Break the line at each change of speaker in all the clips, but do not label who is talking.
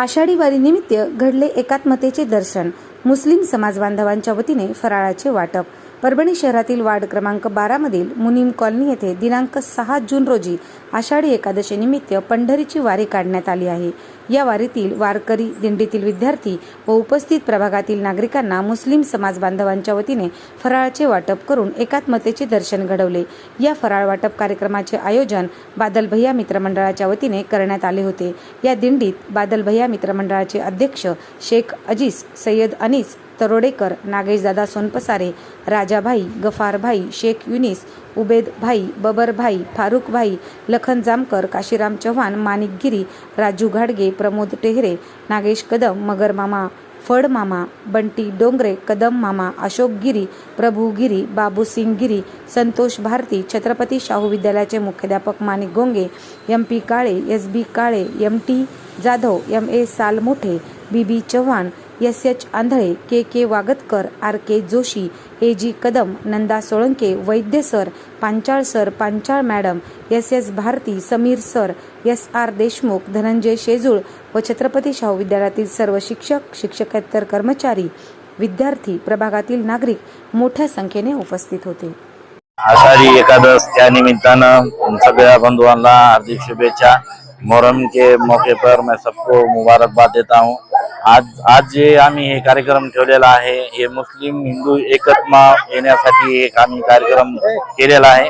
आषाढी वारीनिमित्त घडले एकात्मतेचे दर्शन मुस्लिम समाज बांधवांच्या वतीने फराळाचे वाटप परभणी शहरातील वार्ड क्रमांक बारामधील मुनीम कॉलनी येथे दिनांक सहा जून रोजी आषाढी एकादशीनिमित्त पंढरीची वारी काढण्यात आली आहे. या वारीतील वारकरी दिंडीतील विद्यार्थी व उपस्थित प्रभागातील नागरिकांना मुस्लिम समाज बांधवांच्या वतीने फराळाचे वाटप करून एकात्मतेचे दर्शन घडवले. या फराळ वाटप कार्यक्रमाचे आयोजन बादल भैया मित्रमंडळाच्या वतीने करण्यात आले होते. या दिंडीत बादल भैया मित्रमंडळाचे अध्यक्ष शेख अजीज सय्यद अनीस तरोडेकर नागेशदादा सोनपसारे राजाभाई गफारभाई शेख युनिस उबेदभाई बबरभाई फारुखभाई लखन जामकर काशीराम चव्हाण माणिकगिरी राजू घाडगे प्रमोद टेहरे नागेश कदम मगरमामा फडमामा फड मामा बंटी डोंगरे कदम मामा अशोक गिरी प्रभू गिरी बाबू सिंग गिरी संतोष भारती छत्रपती शाहू विद्यालयाचे मुख्याध्यापक Manik Gonge M P Kale S B Kale M T Jadhav M A Salmothe B B Chavan S H Andhale K K Wagatkar R K Joshi A G Kadam Nanda Solanke Vaidya sir Panchal sir Panchal madam S S Bharti Sameer sir S R Deshmukh Dhananjay Shejul व छत्रपती शाहू विद्यालयातील सर्व शिक्षक शिक्षकेतर कर्मचारी विद्यार्थी प्रभागातील नागरिक मोठ्या संख्येने उपस्थित होते.
आषाढ़ी एकादश त्या निमित्तानं सगळ्या बंधुओं हार्दिक शुभेच्छा. मोहरम के मौके पर मैं सबको मुबारकबाद देता हूँ. आज आज जे आम्ही हे कार्यक्रम ठेवलेला आहे हे मुस्लिम हिंदू एकत्मा येण्यासाठी एक आम्ही कार्यक्रम केलेला आहे.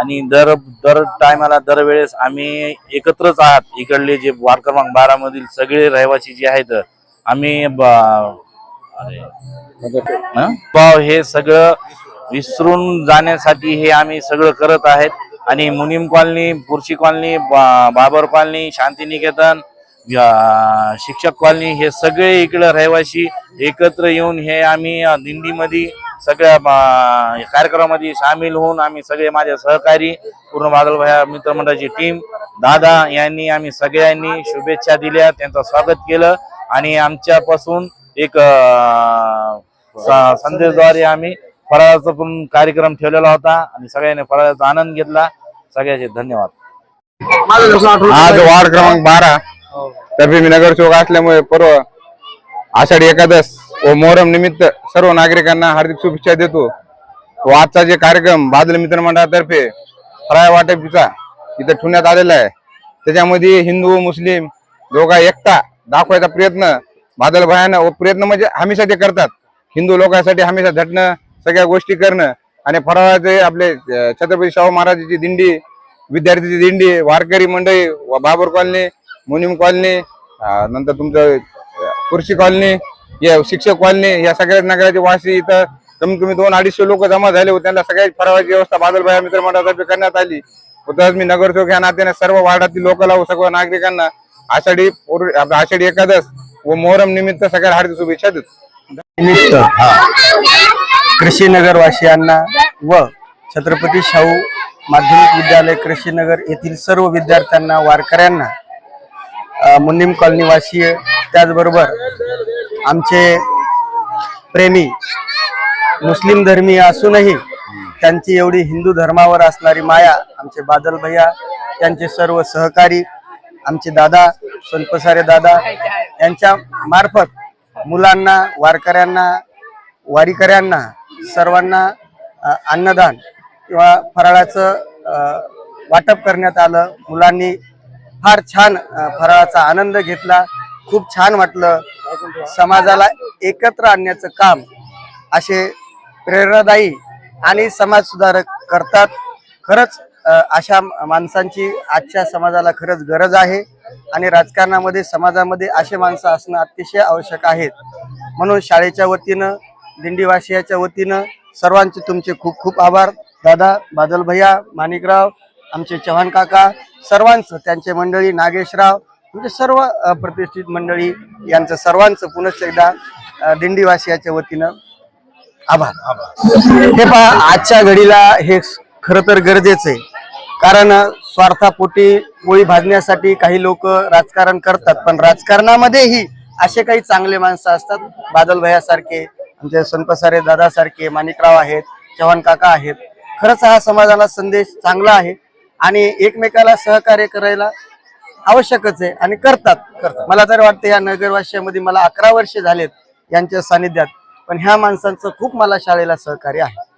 आणि दर दर टायमाला दरवेळेस आम्ही एकत्रच आहात. इकडले जे वार्ड क्रमांक बारा मधील सगळे रहिवासी जे आहेत आम्ही पाव भाव हे सगळं विसरून जाण्यासाठी हे आम्ही सगळं करत आहेत. आणि Munim colony Purshi colony Babar colony Shantiniketan शिक्षक कॉलनी हे सगळे इकडे रहिवासी एकत्र येऊन हे आम्ही दिंडीमध्ये सगळ्या कार्यक्रमामध्ये सामील होऊन आम्ही सगळे माझे सहकारी पूर्ण बादलभाया मित्रमंडळाची टीम दादा यांनी आम्ही सगळ्यांनी शुभेच्छा दिल्या त्यांचं स्वागत केलं आणि आमच्यापासून एक संदेशद्वारे आम्ही फराळाचा पण कार्यक्रम ठेवलेला होता आणि सगळ्यांनी फराळाचा आनंद घेतला. सगळ्याचे धन्यवाद.
आज वार्ड क्रमांक बारा. तर मी चौक असल्यामुळे पर्व आषाढी एकादश व मोहरम निमित्त सर्व नागरिकांना हार्दिक शुभेच्छा देतो. व आजचा जे कार्यक्रम बादल मित्र मंडळातर्फे फराय वाटपीचा इथं ठेवण्यात आलेला आहे. त्याच्यामध्ये हिंदू मुस्लिम दोघा एकता दाखवायचा प्रयत्न बादल भयानं व प्रयत्न म्हणजे हमेशा ते करतात. हिंदू लोकांसाठी हमेशा झटणं सगळ्या गोष्टी करणं आणि फराळाचे आपले छत्रपती शाहू महाराजांची दिंडी विद्यार्थीची दिंडी वारकरी मंडळी व बाबर कॉलनी मुनिम कॉलनी नंतर तुमचं कुर्शी कॉलनी या शिक्षक कॉलनी या सगळ्या नगराचे वासी इथं कमीत कमी दोन अडीचशे लोक जमा झाले होते. त्यांना सगळ्यात फरावाची व्यवस्था बादलबाया मित्र मंडळातर्फे करण्यात आली. व तसंच मी नगरसेवक या नात्याने सर्व वार्डातील लोकांना व सर्व नागरिकांना आषाढी आषाढी एकादश व मोहरम निमित्त सगळ्या हार्दिक शुभेच्छा देतो.
निमित्त कृषीनगर व छत्रपती शाहू माध्यमिक विद्यालय कृषीनगर येथील सर्व विद्यार्थ्यांना वारकऱ्यांना मुन्नीम कॉलनीवासी त्याचबरोबर आमचे प्रेमी मुस्लिम धर्मीय असूनही त्यांची एवढी हिंदू धर्मावर असणारी माया आमचे बादल भैया त्यांचे सर्व सहकारी आमचे दादा सोनपसारे दादा यांच्या मार्फत मुलांना वारकऱ्यांना वारीकऱ्यांना सर्वांना अन्नदान किंवा फराळाचं वाटप करण्यात आलं. मुलांनी फार छान फराळाचा आनंद घेतला. खूप छान वाटलं. समाजाला एकत्र आणण्याचं काम असे प्रेरणादायी आणि समाज सुधारक करतात. खरंच अशा माणसांची आजच्या समाजाला खरंच गरज आहे आणि राजकारणामध्ये समाजामध्ये असे माणसं असणं अतिशय आवश्यक आहेत. म्हणून शाळेच्या वतीनं दिंडीवासियाच्या वतीनं सर्वांचे तुमचे खूप खूप आभार. दादा बादल भैया माणिकराव आमचे चव्हाण काका सर्वांचं त्यांचे मंडळी नागेशराव म्हणजे सर्व प्रतिष्ठित मंडळी यांचं सर्वांचं पुनश्च एकदा दिंडीवासियाच्या वतीनं आभार. हे पहा आजच्या घडीला हे खरं तर गरजेचं आहे. कारण स्वार्थापोटी पोळी भाजण्यासाठी काही लोक राजकारण करतात पण राजकारणामध्येही असे काही चांगले माणसं असतात. बादल भयासारखे आमचे संतसारे दादासारखे माणिकराव आहेत चव्हाण काका आहेत. खरंच हा समाजाला संदेश चांगला आहे. आणि एकमेकाला सहकार्य करायला आवश्यकच आहे आणि करतात. मला तर वाटतं या नगरवासियामध्ये मला अकरा वर्ष झालेत यांच्या सानिध्यात पण ह्या माणसांचं खूप मला शाळेला सहकार्य आहे.